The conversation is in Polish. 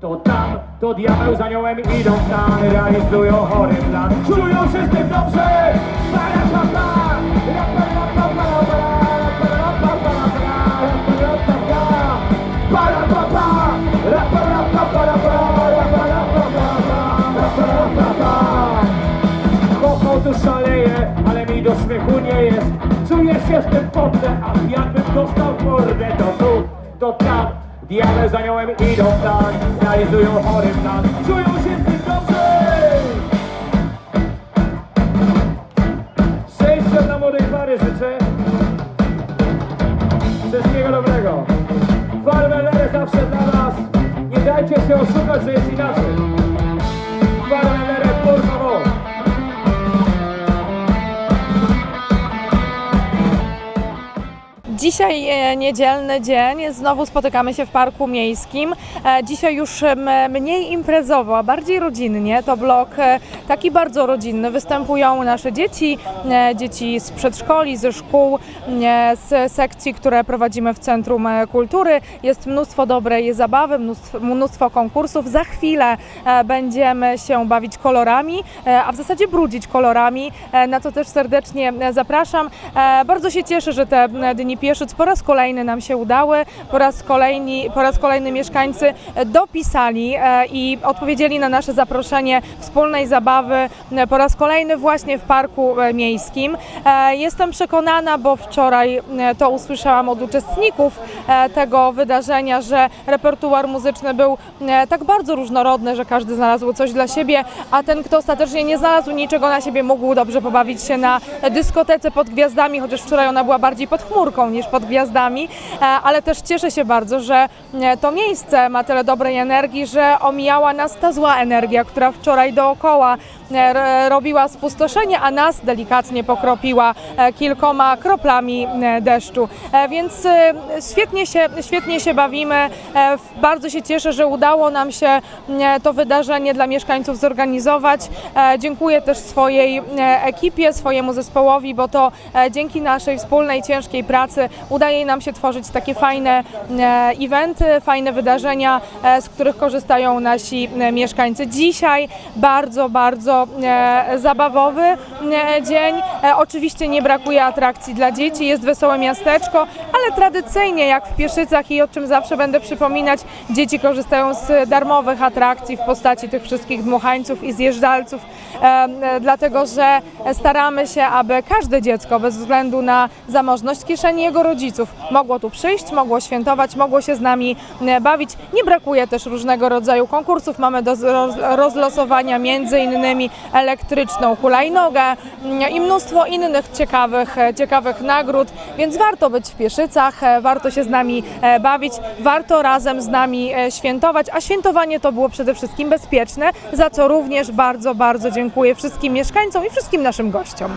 to tam, to diabeł z aniołem idą w stan, realizują chory plan. Czują się z tym dobrze! Para, pa, pa! Tu szaleje, ale mi do śmiechu nie jest Czuję się z tym potle, a jakbym dostał mordę To tu, to tam, diabeł z aniołem idą w plan Realizują chory plan, czują się z tym dobrze! Szczęścia dla młodej pary życzę. Wszystkiego dobrego. Farmelery zawsze dla was Nie dajcie się oszukać, że jest inaczej Dzisiaj e, niedzielny dzień, znowu spotykamy się w Parku Miejskim. E, Dzisiaj już mniej imprezowo, a bardziej rodzinnie. To blok e, taki bardzo rodzinny. Występują nasze dzieci, dzieci z przedszkoli, ze szkół, z sekcji, które prowadzimy w Centrum Kultury. Jest mnóstwo dobrej zabawy, mnóstwo, mnóstwo konkursów. Za chwilę będziemy się bawić kolorami, a w zasadzie brudzić kolorami. Na to też serdecznie zapraszam. Bardzo się cieszę, że te dni Pieszyc po raz kolejny nam się udały. Po raz, kolejni, po raz kolejny mieszkańcy e, dopisali e, i odpowiedzieli na nasze zaproszenie wspólnej zabawy e, po raz kolejny właśnie w Parku Miejskim. Jestem przekonana, bo wczoraj to usłyszałam od uczestników tego wydarzenia, że repertuar muzyczny był tak bardzo różnorodny, że każdy znalazł coś dla siebie, a ten, kto ostatecznie nie znalazł niczego na siebie, mógł dobrze pobawić się na dyskotece pod gwiazdami, chociaż wczoraj ona była bardziej pod chmurką niż pod gwiazdami, e, ale też cieszę się bardzo, że e, to miejsce ma tyle dobrej energii, że omijała nas ta zła energia, która wczoraj dookoła e, robiła spustoszenie, a nas delikatnie pokropiła kilkoma kroplami deszczu. Więc świetnie się, świetnie się bawimy. Bardzo się cieszę, że udało nam się to wydarzenie dla mieszkańców zorganizować. Dziękuję też swojej ekipie, swojemu zespołowi, bo to dzięki naszej wspólnej, ciężkiej pracy udaje nam się tworzyć takie fajne e, eventy, fajne wydarzenia, e, z których korzystają nasi e, mieszkańcy. Dzisiaj bardzo, bardzo zabawowy dzień. Oczywiście nie brakuje atrakcji dla dzieci, jest wesołe miasteczko, ale tradycyjnie, jak w Pieszycach i o czym zawsze będę przypominać, dzieci korzystają z darmowych atrakcji w postaci tych wszystkich dmuchańców i zjeżdżalców, dlatego że staramy się, aby każde dziecko, bez względu na zamożność kieszeni jego rodziców, mogło tu przyjść, mogło świętować, mogło się z nami bawić. Nie brakuje też różnego rodzaju konkursów. Mamy do roz- rozlosowania między innymi elektryczną hulajnogę mm, i mnóstwo innych ciekawych, e, ciekawych nagród, więc warto być w Pieszycach, e, warto się z nami e, bawić, warto razem z nami e, świętować, a świętowanie to było przede wszystkim bezpieczne, za co również bardzo, bardzo dziękuję wszystkim mieszkańcom i wszystkim naszym gościom.